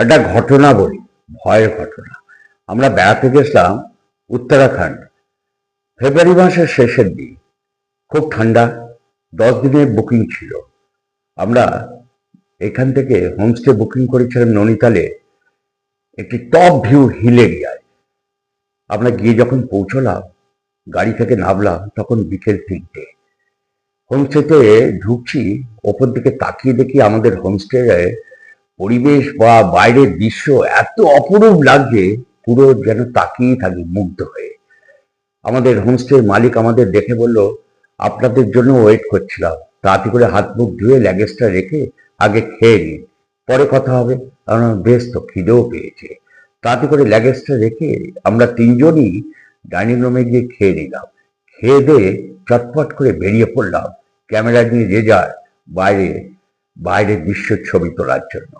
একটা ঘটনা বলি, ভয়ের ঘটনা। আমরা বেড়াতে গেছিলাম উত্তরাখণ্ড। ফেব্রুয়ারি মাসের শেষের দিন। খুব ঠান্ডা, দশ দিনের বুকিং ছিল। আমরা এখান থেকে হোমস্টে বুকিং করেছিলাম ননিতালে, একটি টপ ভিউ হিল এরিয়ায়। আমরা গিয়ে যখন পৌঁছলাম, গাড়ি থেকে নামলাম, তখন বিকেল তিনটে। হোমস্টেতে ঢুকছি, ওপর দিকে তাকিয়ে দেখি আমাদের হোমস্টে পরিবেশ বা বাইরের দৃশ্য এত অপরূপ লাগছে, পুরো যেন তাকিয়ে থাকি মুগ্ধ হয়ে। আমাদের হোমস্টের মালিক আমাদের দেখে বলল, আপনাদের জন্য ওয়েট করছিলাম। তাড়াতাড়ি করে হাত মুখ ধুয়ে ল্যাগেজটা রেখে আগে খেয়ে নিন। পরে কথা হবে। কারণ বেশ তো খিদেও পেয়েছে। তাড়াতাড়ি করে ল্যাগেজটা রেখে আমরা তিনজনই ডাইনিং রুমে গিয়ে খেয়ে নিলাম। খেয়ে দিয়ে চটপট করে বেরিয়ে পড়লাম। ক্যামেরা নিয়ে যে যায় বাইরে, বাইরের দৃশ্যের ছবি তোলার জন্য।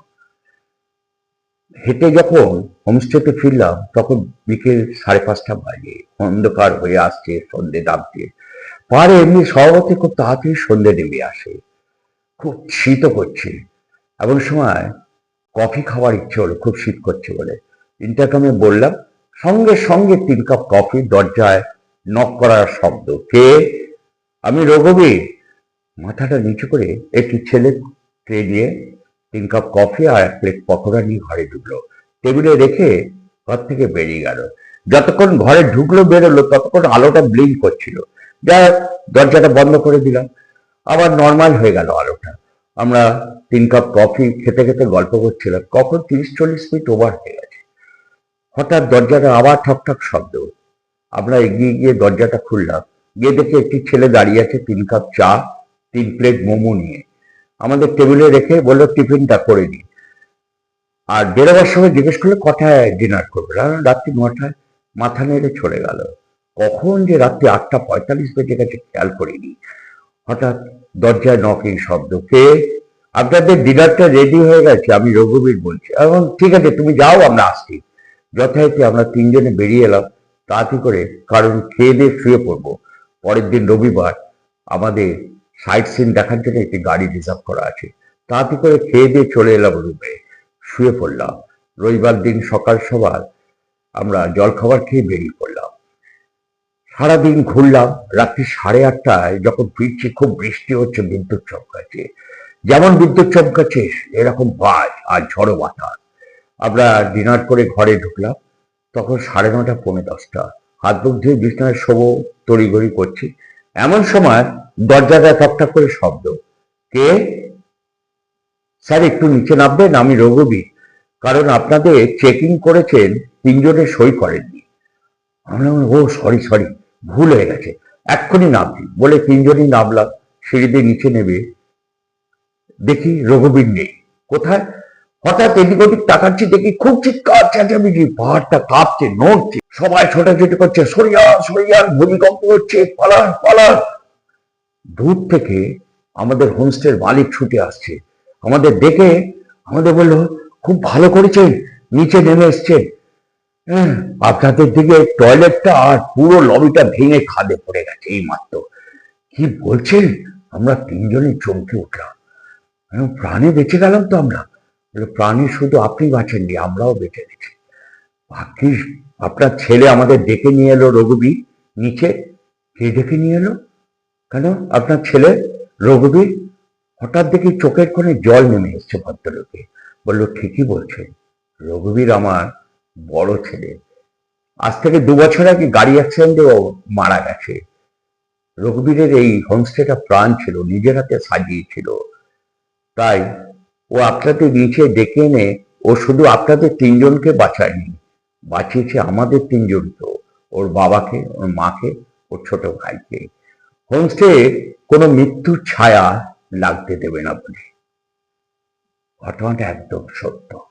হেঁটে যখন হোমস্টেতে ফিরলাম, তখন বিকেল সাড়ে পাঁচটা বাজে। অন্ধকার হয়ে আসছে সন্ধে নামছে পাহাড়ে এমনি স্বভাবতে খুব তাড়াতাড়ি সন্ধে নেমে আসে। খুব শীতও করছে এমন সময় কফি খাওয়ার ইচ্ছে হলো, খুব শীত করছে বলে। ইন্টারকমে বললাম, সঙ্গে সঙ্গে তিন কাপ কফি দরজায় নক করার শব্দ কে? আমি রঘুবীর। মাথাটা নিচু করে একটি ছেলে ট্রে নিয়ে তিন কাপ কফি আর এক প্লেট পকোড়া নিয়ে ঘরে ঢুকলো। টেবিলে রেখে ঘর থেকে বেরিয়ে গেল। যতক্ষণ ঘরে ঢুকলো, বেরোলো, ততক্ষণ আলোটা ব্লিঙ্ক করছিল। যা দরজাটা বন্ধ করে দিলাম। আবার নর্মাল হয়ে গেল আলোটা। আমরা তিন কাপ কফি খেতে খেতে গল্প করছিলাম। কখন? তিরিশ চল্লিশ মিনিট ওভার হয়ে গেছে। হঠাৎ দরজাটা আবার ঠক ঠক শব্দ। আমরা এগিয়ে গিয়ে দরজাটা খুললাম। গিয়ে দেখে একটি ছেলে দাঁড়িয়ে আছে তিন কাপ চা, তিন প্লেট মোমো নিয়ে। আমাদের টেবিলে রেখে বলল, টিফিনটা করে নি। আর বেরোবার সময় জিজ্ঞেস করলে কটায় ডিনার করবে? রাত্রি নটায় মাথা নেড়ে চলে গেল। কখন যে রাত্রি আটটা পঁয়তাল্লিশ বেজে গেছে, খেয়াল করিনি। হঠাৎ দরজায় নকিং শব্দ, কে? আপনাদের ডিনারটা রেডি হয়ে গেছে, আমি রঘুবীর বলছি। এখন ঠিক আছে, তুমি যাও, আমরা আসছি। যথারীতি আমরা তিনজনে বেরিয়ে এলাম। তাড়াতাড়ি করে কারণ খেয়ে দিয়ে শুয়ে পড়ব। পরের দিন রবিবার আমাদের সাইট সিন দেখার জন্য একটি গাড়ি রিজার্ভ করা আছে। তাড়াতাড়ি করে খেয়ে দিয়ে চলে এলাম রুমে। শুয়ে পড়লাম। রবিবার দিন সকাল সকাল আমরা জলখাবার খেয়ে বেরিয়ে পড়লাম। সারাদিন ঘুরলাম। রাত্রি সাড়ে আটটায় যখন ফিরছি, খুব বৃষ্টি হচ্ছে, বিদ্যুৎ চমকাচ্ছে। যেমন বিদ্যুৎ চমকাচ্ছে, এরকম বাজ আর ঝড়ো বাতাস। আমরা ডিনার করে ঘরে ঢুকলাম। তখন সাড়ে নটা পৌনে দশটা। হাত মুখ ধুয়ে বিছানায় শোবো, তড়িঘড়ি করছি। এমন সময় দরজাটা টকটক করে শব্দ। কে? স্যার, একটু নিচে নামবেন, আমি রঘুবীর। কারণ আপনাদের চেকিং করেছেন, তিনজনে সই করেননি। আমরা ও সরি সরি ভুল হয়ে গেছে। এক্ষুনি নামছি। বলে তিনজনই নামলাম, সিঁড়ি দিয়ে নিচে নেবে দেখি রঘুবীর নেই। কোথায়? হঠাৎ এদিক ওদিক তাকাচ্ছি, দেখি খুব চিৎকার, চেঁচামেচি, পাহাড়টা কাঁপছে, নড়ছে। সবাই ছোটাছুটি করছে, সরিয়া সরিয়া, ভূমিকম্প হচ্ছে, পালান পালান। দূর থেকে আমাদের হোমস্টের মালিক ছুটে আসছে। আমাদের দেখে, আমাদের বলল, খুব ভালো করেছেন, নিচে নেমে এসছেন। হ্যাঁ আপনাদের দিকে টয়লেটটা আর পুরো লবিটা ভেঙে খাদে পড়ে গেছে এই মাত্র কি বলছেন? আমরা তিনজনই চমকে উঠলাম। প্রাণে বেঁচে গেলাম তো আমরা। প্রাণে শুধু আপনি বাঁচেননি, আমরাও বেঁচে গেছি। ভাগ্যিস, আপনার ছেলে আমাদের ডেকে নিয়ে এলো রঘুবীর নিচে। কে ডেকে নিয়ে এলো? কেন? আপনার ছেলে রঘুবীর হঠাৎ দেখি চোখের কোণে জল নেমে এসছে ভদ্রলোকে। বলল, ঠিকই বলছেন, রঘুবীর আমার বড় ছেলে। আজ থেকে দু বছর আগে গাড়ি অ্যাক্সিডেন্টে ও মারা গেছে। রঘুবীরের এই হোমস্টেটা প্রাণ ছিল, নিজের হাতে সাজিয়েছিল। তাই ও আপনাকে নিচে ডেকে এনে ও শুধু আপনাদের তিনজনকে বাঁচায়নি, বাঁচিয়েছে আমাদের তিনজন তো, ওর বাবাকে, ওর মাকে, ওর ছোট ভাইকে। হোমস্টে কোনো মৃত্যুর ছায়া লাগতে দেবে না বলে। ঘটনাটা একদম সত্য।